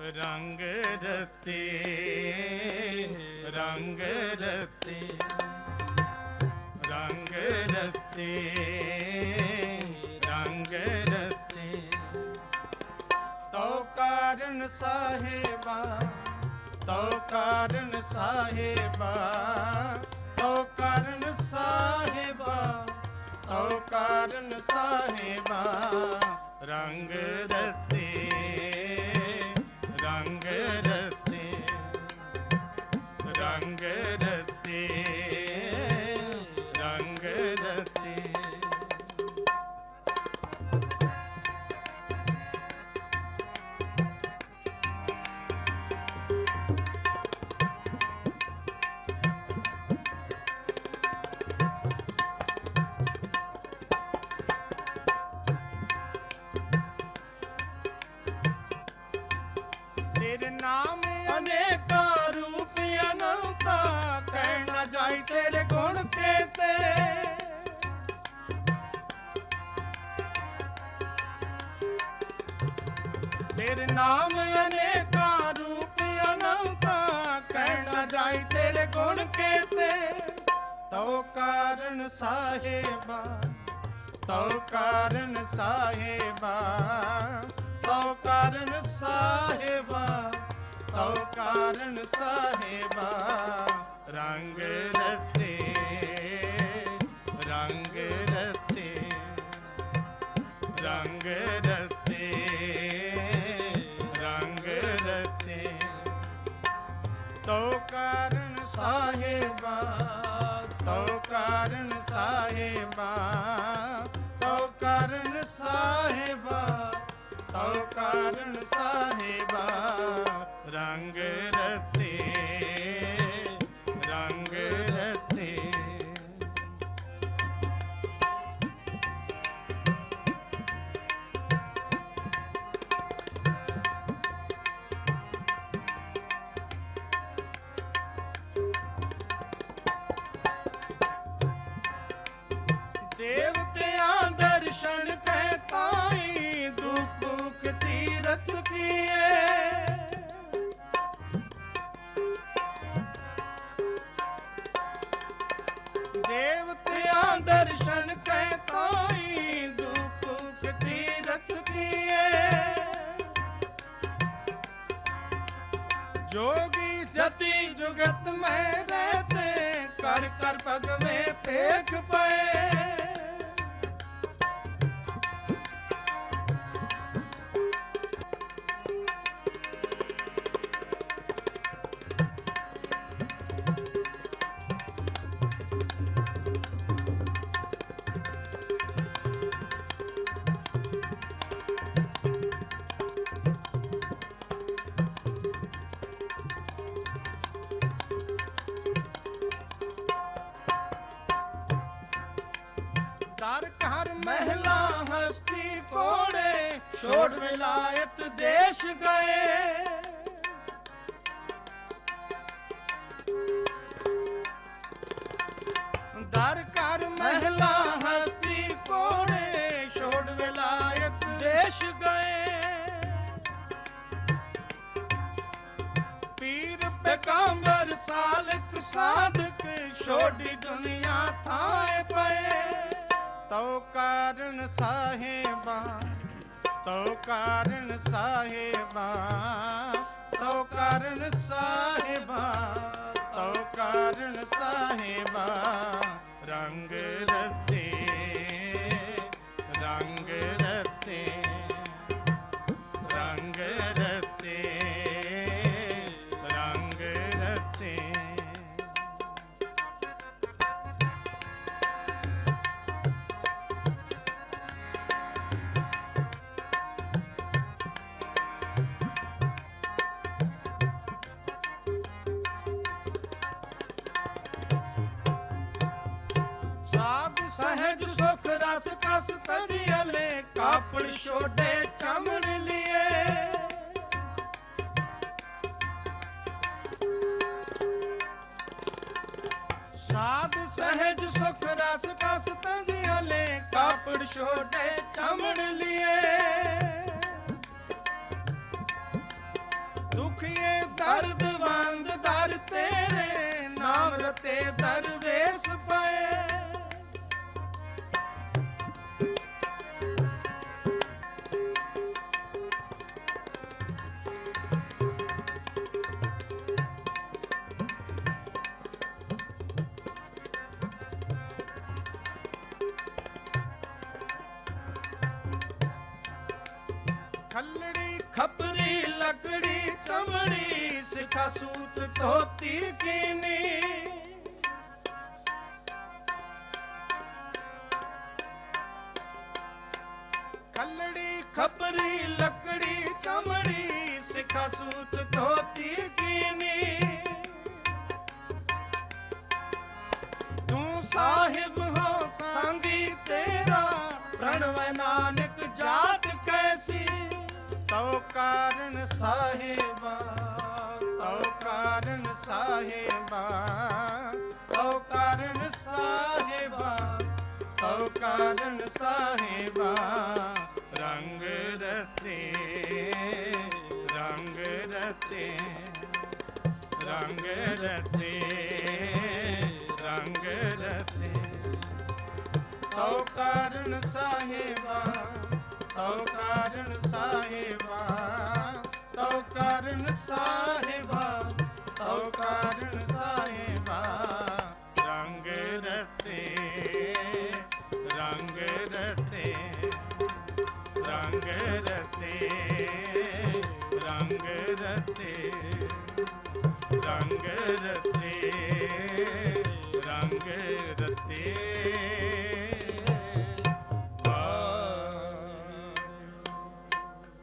ਰੰਗ ਰਤੇ ਰੰਗ ਰਤੇ ਰੰਗ ਰਤੇ ਰੰਗ ਰਤੇ। ਤੋ ਕਾਰਨ ਸਾਹਿਬਾ ਤੋ ਕਾਰਨ ਸਾਹਿਬਾ ਤੋ ਕਾਰਨ ਸਾਹਿਬਾ ਤੋ ਕਾਰਨ ਸਾਹਿਬਾ, ਰੰਗ ਰਤੇ। ਕਹਿ ਤੇਰੇ ਗੁਣ ਕੇਤੇ। ਤੇਰੇ ਨਾਮ ਅਨੇਕਾਂ ਰੂਪ ਅਨੰਤਾ ਕਹਿ ਨਾ ਜਾਈ ਤੇਰੇ ਗੁਣ ਕੇਤੇ। ਤਉ ਕਾਰਨ ਸਾਹਿਬਾ, ਤਉ ਕਾਰਨ ਸਾਹਿਬਾ, ਤਉ ਕਾਰਨ ਸਾਹਿਬਾ, ਤਉ ਕਾਰਨ ਸਾਹਿਬਾ। ਰੰਗ ਰਤੇ ਰੰਗ ਰਤੇ ਰੰਗ ਰਤੇ ਰੰਗ ਰਤੇ। ਤੋ ਕਾਰਨ ਸਾਹਿਬਾ ਤੋ ਕਾਰਨ ਸਾਹਿਬਾ ਤੋ ਕਾਰਨ ਸਾਹਿਬਾ, ਤਉ ਕਾਰਨ ਸਾਹਿਬਾ, ਰੰਗ ਦੇਵਤਿਆਂ ਦਰਸ਼ਨ ਪੈ ਤਾਈ ਦੁਖ ਦੁਖ ਤੀਰਥ ਕੀਏ। ਜੋਗੀ ਜਤੀ ਜੁਗਤ ਮੈਂ ਰਹਤੇ, ਕਰ ਕਰ ਭਗਵੇ ਪੇਖ ਪਏ। ਮਹਿਲਾ ਹਸਤੀ ਕੋੜੇ ਛੋੜ ਵਿਲਾਇਤ ਦੇਸ਼ ਗਏ। ਦਰ ਘਰ ਮਹਿਲਾ ਹਸਤੀ ਕੋੜੇ ਛੋੜ ਵਿਲਾਇਤ ਦੇਸ਼ ਗਏ। ਪੀਰ ਪੈਗੰਬਰ ਸਾਲਕ ਸਾਧਕ ਛੋਡੀ ਦੁਨੀਆ ਥਾਏ ਪਏ। ਤਉ ਕਾਰਨ ਸਾਹਿਬਾ ਤਉ ਕਾਰਨ ਸਾਹਿਬਾ ਤਉ ਕਾਰਨ ਸਾਹਿਬਾ ਤਉ ਕਾਰਨ ਸਾਹਿਬਾ ਰੰਗ ਰਤੇ ਸਾਧ ਸਹਿਜ ਸੁਖ ਰਸ ਕਸ ਤਜਿਅਲੇ ਕਾਪੜ ਛੋਡੇ ਚਮੜ ਲਿਏ। ਸਾਧ ਸਹਿਜ ਸੁਖ ਰਸ ਕਸ ਤਜਿਅਲੇ ਕਾਪੜ ਛੋਡੇ ਚਮੜ ਲਿਏ। ਆਖੀਏ ਦਰਦ ਬੰਦ ਦਰ ਤੇਰੇ ਨਾਮ ਰਤੇ ਦਰਵੇਸ਼ ਪਏ। ਖੱਲੜੀ, ਖਪਰੀ, ਲੱਕੜੀ, ਚਮੜੀ, ਸਿਖਾ ਸੂਤ, ਧੋਤੀ ਕੀਨੀ। ਖੱਲੜੀ, ਖਪਰੀ, ਲੱਕੜੀ, ਚਮੜੀ, ਸਿਖਾ ਸੂਤ, ਧੋਤੀ ਕੀਨੀ। ਤੂੰ ਸਾਹਿਬ ਹੋ, ਸੰਗੀ ਤੇਰਾ, ਪ੍ਰਣਵੈ ਨਾਨਕ ਤਉ ਕਾਰਨ ਸਾਹਿਬਾ, ਤਉ ਕਾਰਨ ਸਾਹਿਬਾ, ਤਉ ਕਾਰਨ ਸਾਹਿਬਾ, ਤਉ ਕਾਰਨ ਸਾਹਿਬਾ, ਰੰਗ ਰਤੇ ਰੰਗ ਰਤੇ ਰੰਗ ਰਤੇ ਰੰਗ ਰਤੇ। ਤਉ ਕਾਰਨ ਸਾਹਿਬਾ ਤਉ ਕਾਰਨ ਸਾਹਿਬਾ, ਤਉ ਕਾਰਨ ਸਾਹਿਬਾ, ਤਉ ਕਾਰਨ ਸਾਹਿਬਾ। ਰੰਗ ਰਤੇ ਰੰਗ ਰਤੇ ਰੰਗ ਰਤੇ ਰੰਗ ਰਤੇ ਰੰਗ ਰਤੇ।